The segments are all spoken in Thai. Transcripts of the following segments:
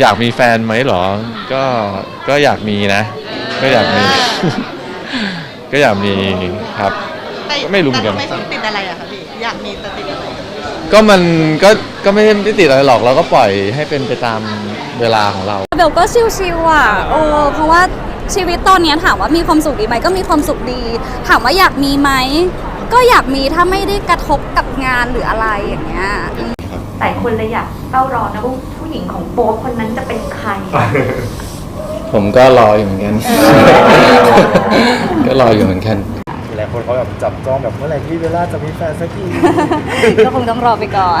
อยากมีแฟนไหมเหรอ ก็ก็อยากมีนะ ก็อยากมี ก็อยากมีครับ แต่ก็ไม่รู้เหมือนกัน แต่ทำไมถึงติดอะไรอะคะพี่อยากมีแต่ติดอะไรก็มันก็ก็ไม่ได้ติดอะไรหรอกเราก็ปล่อยให้เป็นไปตามเวลาของเรา เบลก็ชิวๆอะโอ้เพราะว่าชีวิตตอนเนี้ยถามว่ามีความสุขดีไหมก็มีความสุขดี ถามว่าอยากมีไหม ก็อยากมีถ้าไม่ได้กระทบกับงานหรืออะไรอย่างเงี้ยแต่คนเลยอยากเฝ้ารอนะว่าผู้ หญิงของโป๊ปคนนั้นจะเป็นใคร ผมก็รออยู่เหมือนกัน ก็รออยู่เหมือนกัน หลายคนเขาแบบจับจ้องแบบเมื่อไหร่พี่เบลล่าจะมีแฟนสักที ก็คงต้องรอไปก่อน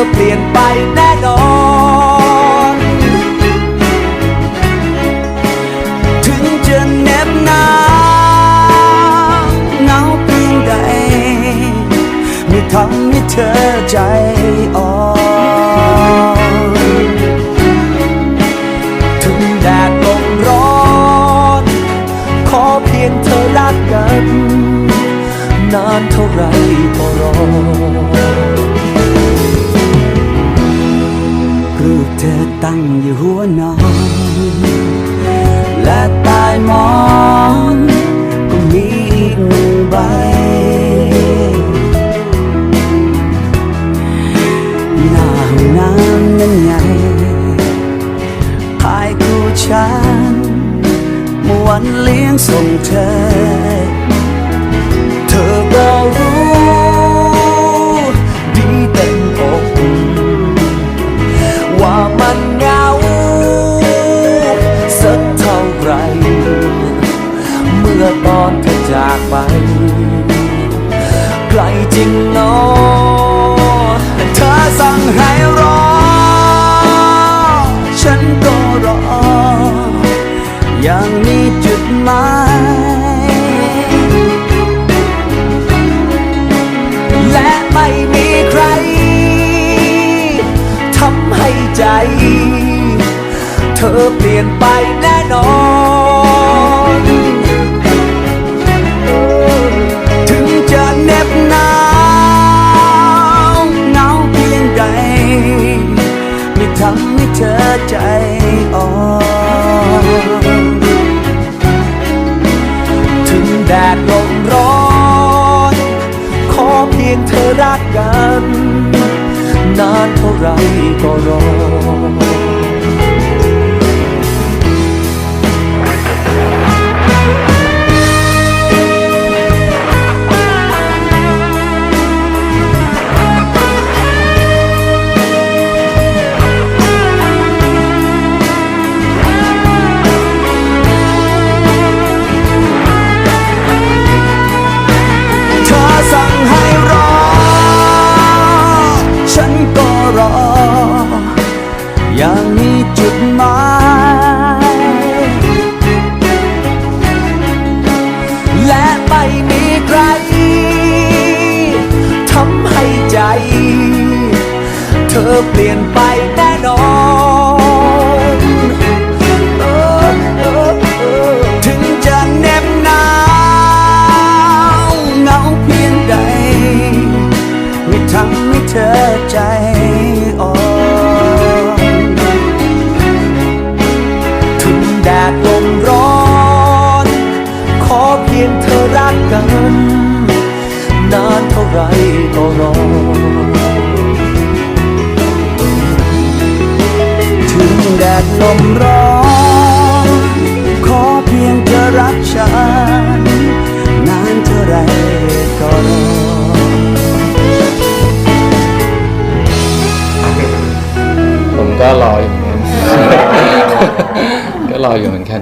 อเปลี่ยนไปแน่นอน ถึงจะเหน็บหนาวเหงาเพียงใดไม่ทำให้เธอใจอ่อนถึงแดดลมร้อน ขอเพียงเธอรักกัน นานเท่าไรก็รอ งอยู่หัวนอน และต้หมอนก็มีอีกหนึ่งใบ หน้าห้องน้ำนั้นไงภายคู่ฉันเมื่อวันเลี้ยงส่งเธอ จากไปไกลจริงเนอแต่เธอสั่งให้รอ ฉันก็รอ อย่างมีจุดหมายและไม่มีใครทำให้ใจ เธอเปลี่ยนไปแน่นอน ไรก็ จุดหมาย ดลมร้อน ขอเพียงเธอรักกัน นานเท่าไรก็รอ ถึงแดดลมร้อน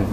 ผ